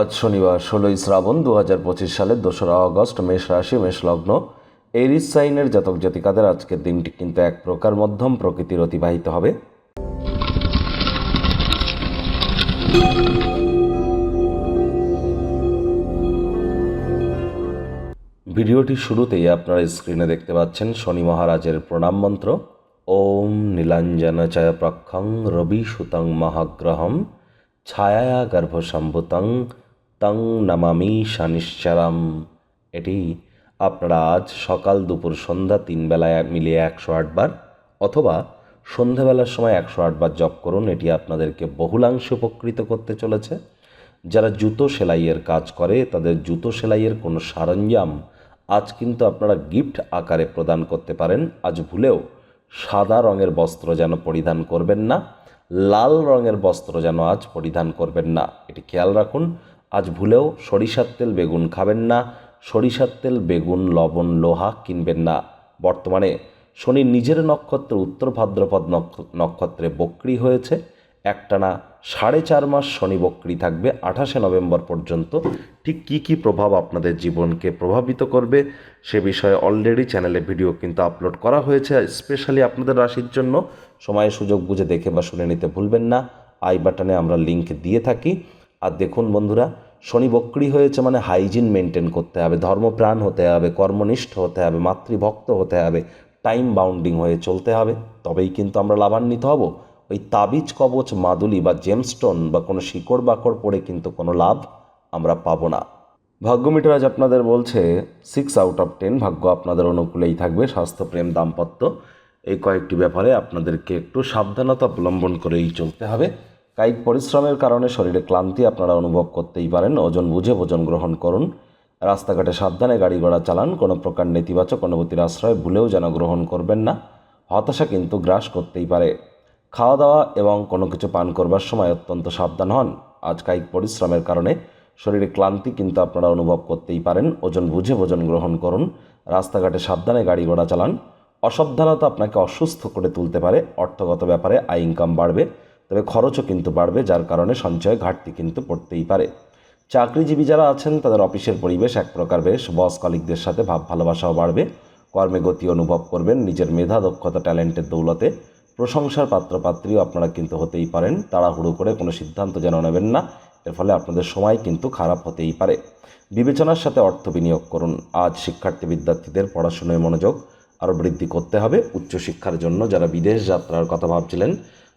আজ শনিবার ষোলোই শ্রাবণ দু হাজার পঁচিশ সালের দোসরা আগস্ট মেষ রাশি, মেষ লগ্ন। এরিস সাইনের জাতক জাতিকাদের আজকের দিনটি কিন্তু এক প্রকার মধ্যম প্রকৃতির অতিবাহিত হবে। ভিডিওটির শুরুতেই আপনারা স্ক্রিনে দেখতে পাচ্ছেন শনি মহারাজের প্রণাম মন্ত্র। ওম নীলাঞ্জন চয় প্রক্ষং রবি সুতং মহাগ্রহম ছায়া গর্ভসম্ভুতং তং নমামি শনিশ্চরম এটি আপনারা আজ সকাল দুপুর সন্ধ্যা তিন বেলায় মিলিয়ে একশো আটবার অথবা সন্ধ্যাবেলার সময় একশো আটবার জপ করুন। এটি আপনাদেরকে বহুলাংশে উপকৃত করতে চলেছে। যারা জুতো সেলাইয়ের কাজ করে, তাদের জুতো সেলাইয়ের কোনো সরঞ্জাম আজ কিন্তু আপনারা গিফট আকারে প্রদান করতে পারেন। আজ ভুলেও সাদা রঙের বস্ত্র যেন পরিধান করবেন না, লাল রঙের বস্ত্র যেন আজ পরিধান করবেন না। এটি খেয়াল রাখুন আজ ভুলেও সরিষার তেল বেগুন খাবেন না, সরিষার তেল, বেগুন, লবণ, লোহা কিনবেন না। বর্তমানে শনি নিজের নক্ষত্র, উত্তর ভাদ্রপদ নক্ষত্রে বক্রি হয়েছে। একটানা সাড়ে চার মাস শনি বক্রি থাকবে, আঠাশে নভেম্বর পর্যন্ত। ঠিক কী কী প্রভাব আপনাদের জীবনকে প্রভাবিত করবে, সে বিষয়ে অলরেডি চ্যানেলে ভিডিও কিন্তু আপলোড করা হয়েছে স্পেশালি আপনাদের রাশির জন্য। সময় সুযোগ বুঝে দেখে বা শুনে নিতে ভুলবেন না। আই বাটনে আমরা লিংক দিয়ে থাকি। আর দেখুন বন্ধুরা, শনি বক্রি হয়েছে মানে হাইজিন মেনটেন করতে হবে, ধর্মপ্রাণ হতে হবে, কর্মনিষ্ঠ হতে হবে, মাতৃভক্ত হতে হবে টাইম বাউন্ডিং হয়ে চলতে হবে, তবেই কিন্তু আমরা লাভান্বিত হব। ওই তাবিজ, কবচ, মাদুলি বা জেমস্টোন বা কোনো শিকড় বাকড় পড়ে কিন্তু কোনো লাভ আমরা পাবো না। ভাগ্যমিটার আজ আপনাদের বলছে সিক্স আউট অফ টেন ভাগ্য আপনাদের অনুকূলেই থাকবে স্বাস্থ্যপ্রেম দাম্পত্য, এই কয়েকটি ব্যাপারে আপনাদেরকে একটু সাবধানতা অবলম্বন করেই চলতে হবে। কায়িক পরিশ্রমের কারণে শরীরে ক্লান্তি আপনারা অনুভব করতেই পারেন। ওজন বুঝে ভোজন গ্রহণ করুন। রাস্তাঘাটে সাবধানে গাড়ি ঘোড়া চালান। কোনো প্রকার নেতিবাচক অনুভূতির আশ্রয় ভুলেও যেন গ্রহণ করবেন না। হতাশা কিন্তু গ্রাস করতেই পারে। খাওয়া দাওয়া এবং কোনো কিছু পান করবার সময় অত্যন্ত সাবধান হন। আজ কায়িক পরিশ্রমের কারণে শরীরে ক্লান্তি কিন্তু আপনারা অনুভব করতেই পারেন। ওজন বুঝে ভোজন গ্রহণ করুন। রাস্তাঘাটে সাবধানে গাড়ি ঘোড়া চালান। অসাবধানতা আপনাকে অসুস্থ করে তুলতে পারে। অর্থগত ব্যাপারে আয় ইনকাম বাড়বে। তবে খরচও কিন্তু বাড়বে, যার কারণে সঞ্চয় ঘাটতি কিন্তু পড়তেই পারে। চাকরিজীবী যারা আছেন, তাদের অফিসের পরিবেশ এক প্রকার বেশ। বস কলিকদের সাথে ভাব ভালোবাসাও বাড়বে। কর্মে গতি অনুভব করবেন। নিজের মেধা, দক্ষতা, ট্যালেন্টের দৌলতে প্রশংসার পাত্রপাত্রীও আপনারা কিন্তু হতেই পারেন। তাড়াহুড়ো করে কোনো সিদ্ধান্ত যেন নেবেন না, এর ফলে আপনাদের সময় কিন্তু খারাপ হতেই পারে। বিবেচনার সাথে অর্থ বিনিয়োগ করুন। আজ শিক্ষার্থী বিদ্যার্থীদের পড়াশোনায় মনোযোগ আরও বৃদ্ধি করতে হবে। উচ্চশিক্ষার জন্য যারা বিদেশ যাত্রার কথা ভাবছিলেন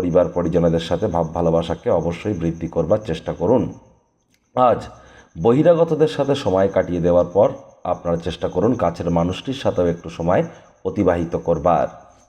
পরিবার পরিজনদের সাথে ভাব ভালোবাসাকে অবশ্যই বৃদ্ধি করবার চেষ্টা করুন। আজ বহিরাগতদের সাথে সময় কাটিয়ে দেওয়ার পর আপনারা চেষ্টা করুন কাছের মানুষটির সাথেও একটু সময় অতিবাহিত করবার।